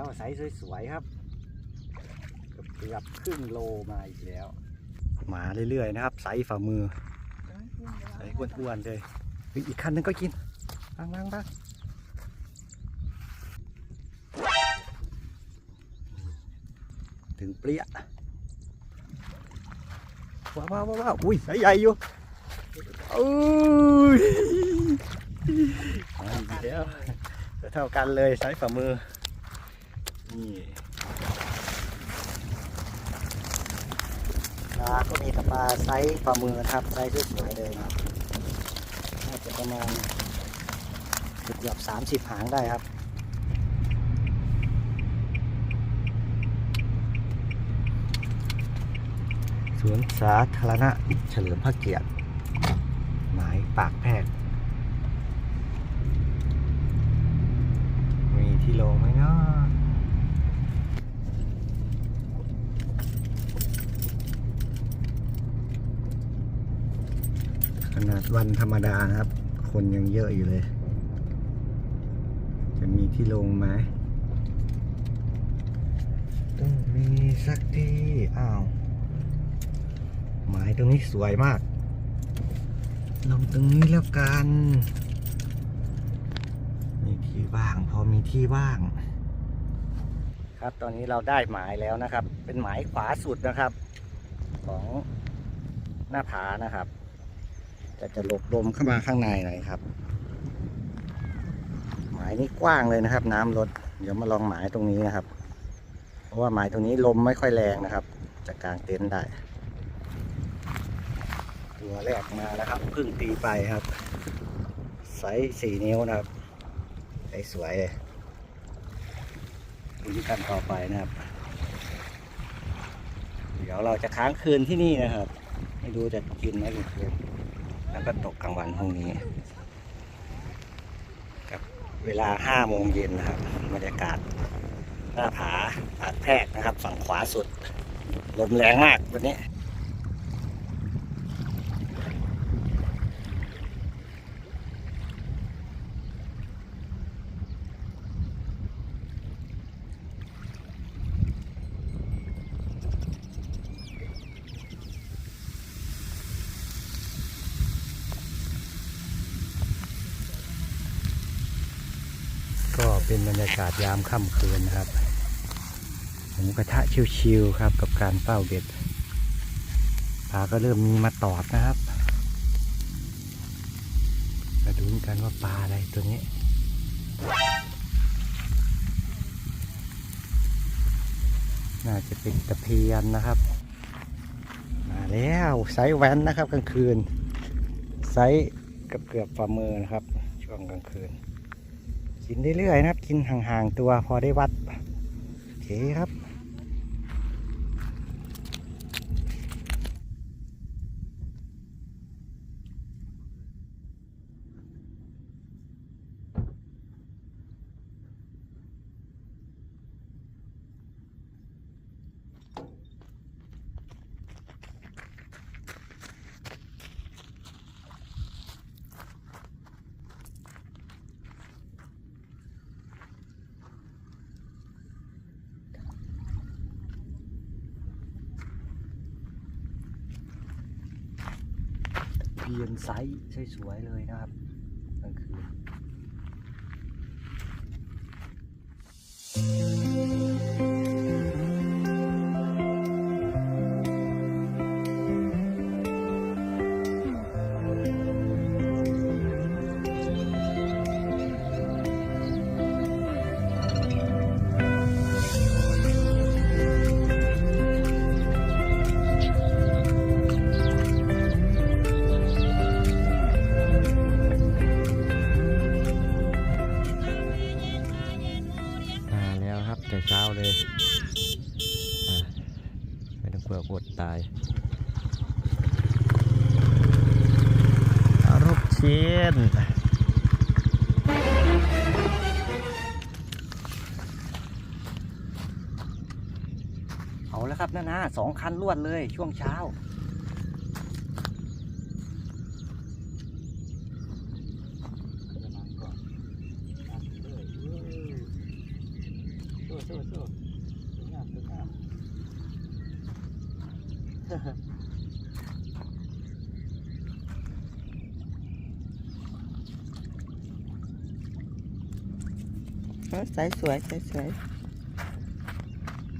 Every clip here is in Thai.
แล้วไซส์สวยๆครับเกือบครึ่งโลมาอีกแล้ว มาเรื่อยๆนะครับไซส์ฝ่ามือไซส์อ้วนๆเลยอีกคันนึงก็กินบ้างบ้างบ้างถึงเปรี้ยว้าวว้าวว้าวอุ้ยไซส์ใหญ่อยู่อุ้ยอีกแล้วเท่ากันเลยไซส์ฝ่ามือ นี่ปลาก็มีแต่ปลาไซส์ฝ่ามือนะครับ ไซส์สวยๆเลยนะครับน่าจะประมาณเกือบสามสิบหางได้ครับสวนสาธารณะเฉลิมพระเกียรติ หมายปากแพรก มีที่ลงไหมเนาะขนาด วันธรรมดานะครับ คนยังเยอะอยู่เลย จะมีที่ลงไหมต้องมีสักที่อ้าวหมายตรงนี้สวยมาก ลงตรงนี้แล้วกัน มีที่ว่าง พอมีที่ว่าง ครับตอนนี้เราได้หมายแล้วนะครับ เป็นหมายขวาสุดนะครับ ของหน้าผานะครับ แต่จะหลบลมเข้ามาข้างในหน่อยครับ หมายนี้กว้างเลยนะครับ น้ำลดเดี๋ยวมาลองหมายตรงนี้นะครับ เพราะว่าหมายตรงนี้ลมไม่ค่อยแรงนะครับ จะกางเต็นท์ได้ ตัวแรกมาแล้วครับเพิ่งตีไปครับไซส์สี่นิ้วนะครับไอ้สวยเลยดูที่กันต่อไปนะครับ เดี๋ยวเราจะค้างคืนที่นี่นะครับ ไม่รู้จะกินไหมกลางคืน แล้วก็ตกกลางวันพรุ่งนี้กับเวลาห้าโมงเย็นนะครับบรรยากาศหน้าผาผาแพรกนะครับ ฝั่งขวาสุดลมแรงมากวันนี้ ก็ เป็นบรรยากาศยามค่ำคืนนะครับหมูกระทะชิวๆครับ กับการเฝ้าเบ็ดปลาก็เริ่มมีมาตอดนะครับมาดูกันว่าปลาอะไรตัวนี้น่าจะเป็นตะเพียนนะครับ มาแล้วไซส์แว้นนะครับกลางคืน ไซส์เกือบเกือบๆฝ่ามือนะครับ ช่วงกลางคืน กินเรื่อยๆนะครับ กินห่างๆตัวพอได้วัดโอเคครับ เพียนไซส์สวยๆเลยนะครับ แต่เช้าเลยไม่ต้องเผื่ออดตายรูปเชียนเอาแล้วครับนานาสองคันรวดเลยช่วงเช้า สู้สู้สวยงามสวยงามเออสายสวยสายสวย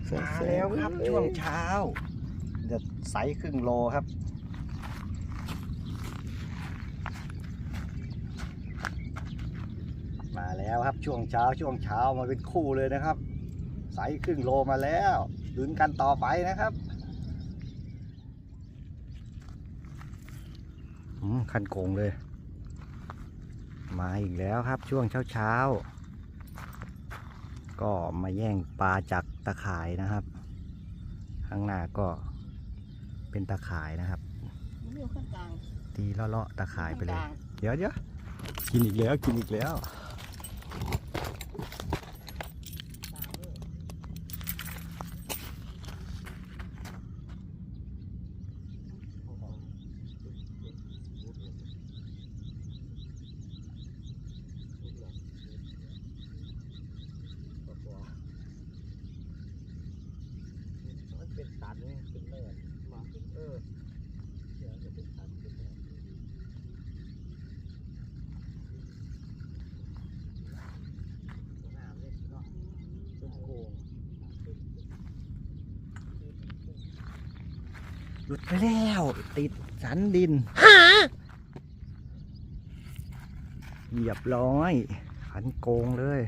สวยมาสวยแล้วครับช่วงเช้าจะใสครึ่งโลครับ มาแล้วครับช่วงเช้าช่วงเช้ามาเป็นคู่เลยนะครับ ใสครึ่งโลมาแล้วลุ้นกันต่อไปนะครับอืมคันโกงเลย มาอีกแล้วครับช่วงเช้าเช้าๆ ก็มาแย่งปลาจากตะข่ายนะครับ ข้างหน้าก็เป็นตะข่ายนะครับมันอยู่ข้างกลางตีเลาะๆตะข่ายไปเลยข้งกงเดี๋ยวเดี๋ยวกินอีกแล้วกินอีกแล้ว กลางเลย มันเป็นสันเป็นเนินมาเออเดี๋ยวจะเป็นสันเป็นเนินน้ำเลยเนาะเป็นโกง หลุดไปแล้ว ติดสันดินเหยียบร้อย ขันโกงเลย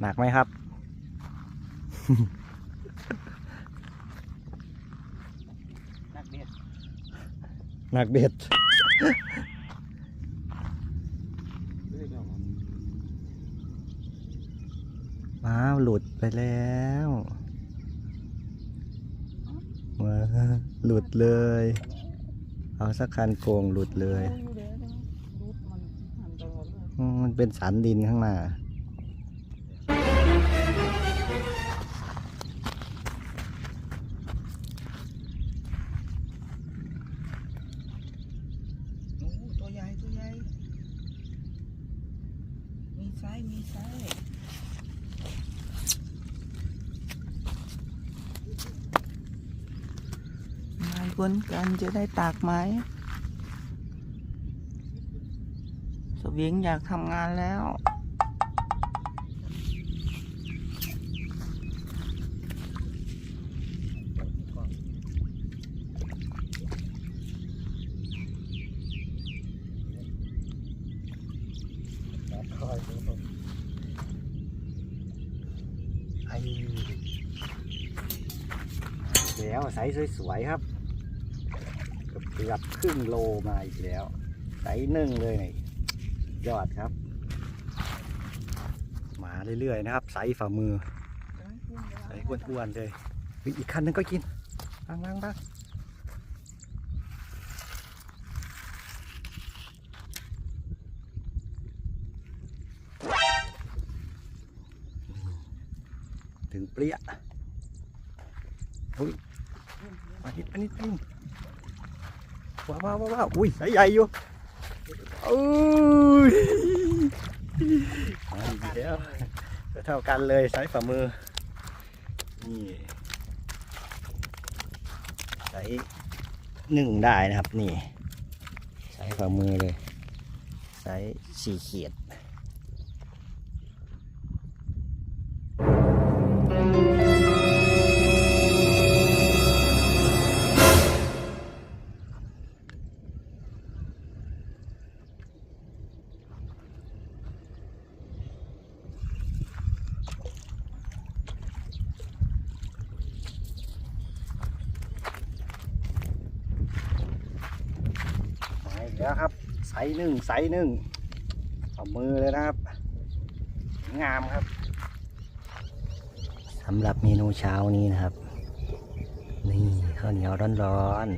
หนักไหมครับนักเบียดหนักเบ็ด เรื่อยๆ ว้าว หลุดไปแล้วว้าหลุดเลย เอาสักคันโกงหลุดเลยอยู่เดี๋ยวนะรูดมันหันไปหมดเลยอืมมันเป็นสันดินข้างหน้า วนกันจะได้ตากไหมสวิงอยากทำงานแล้วไอ้แล้วไซส์สวยๆครับ เกือบครึ่งโลมาอีกแล้วไส์หนึ่งเลยนี่ยอดครับ มาเรื่อยๆนะครับไซส์ฝ่ามือไซส์อ้วนๆเลยอีกคันนึงก็กินบ้างบ้างบ้างถึงเปรี้ยอุ้ยอันนี้อันนี้อันนี้ ว้าวว้าวว้าวอุ้ยใส่ใหญ่อยู่อุ้ยเดี๋ยวเท่ากันเลยใช้ฝ่ามือ นี่ใช้หนึ่งได้นะครับนี่ ใช้ฝ่ามือเลย ใช้สี่เขียด ส์หนึ่งไซส์หนึ่งเอามือเลยนะครับ งามครับสำหรับเมนูเช้านี้นะครับ นี่ข้าวเหนียวร้อน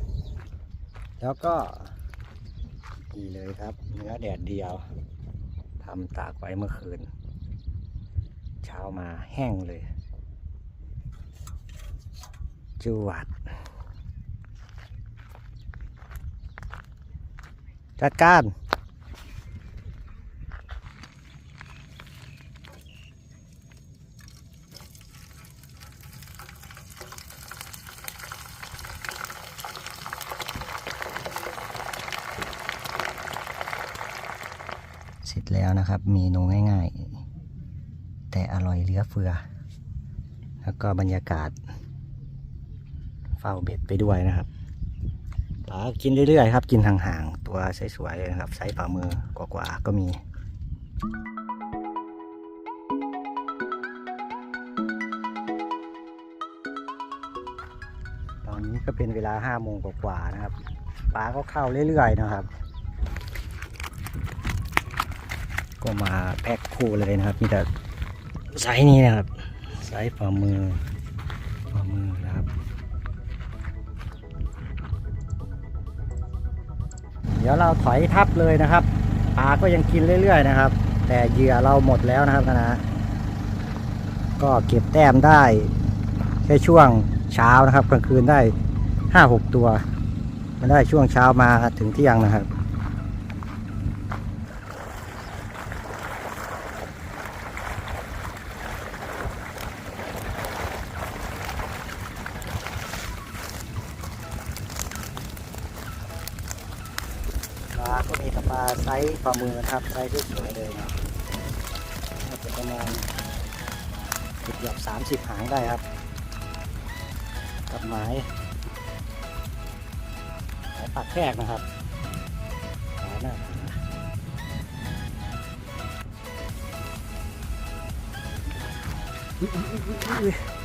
ๆ แล้วก็นี่เลยครับ เนื้อแดดเดียวทำตากไว้เมื่อคืน เช้ามาแห้งเลยจวด จัดการ เสร็จแล้วนะครับเมนูง่ายๆ แต่อร่อยเหลือเฟือ แล้วก็บรรยากาศ เฝ้าเบ็ดไปด้วยนะครับ ปลากินเรื่อยๆครับ กินห่างๆ ตัวสวยๆเลยนะครับไซส์ฝ่ามือกว่าๆก็มีตอนนี้ก็เป็นเวลาห้าโมงกว่าๆนะครับปลาก็เข้าเรื่อยๆนะครับ ก็มาแพ็คคู่เลยนะครับ มีแต่ไซส์นี้นะครับ ไซส์ฝ่ามือฝ่ามือนะครับ เดี๋ยวเราถอยทับเลยนะครับปลาก็ยังกินเรื่อยๆนะครับ แต่เหยื่อเราหมดแล้วนะครับนะก็เก็บแต้มได้แค่ช่วงเช้านะครับกลางคืนได้ห้าหกตัว มันได้ช่วงเช้ามาถึงเที่ยงนะครับ ปลาก็มีแต่ปลา ไซส์ปลามือนะครับไซส์สวยๆเลยนะน่าจะประมาณเกือบสามสิบหางได้ครับ กับไม้ไม้ปักแทรกนะครับขาหน้าขาอุ๊ยอุ๊ยอุ๊ยอุ๊ย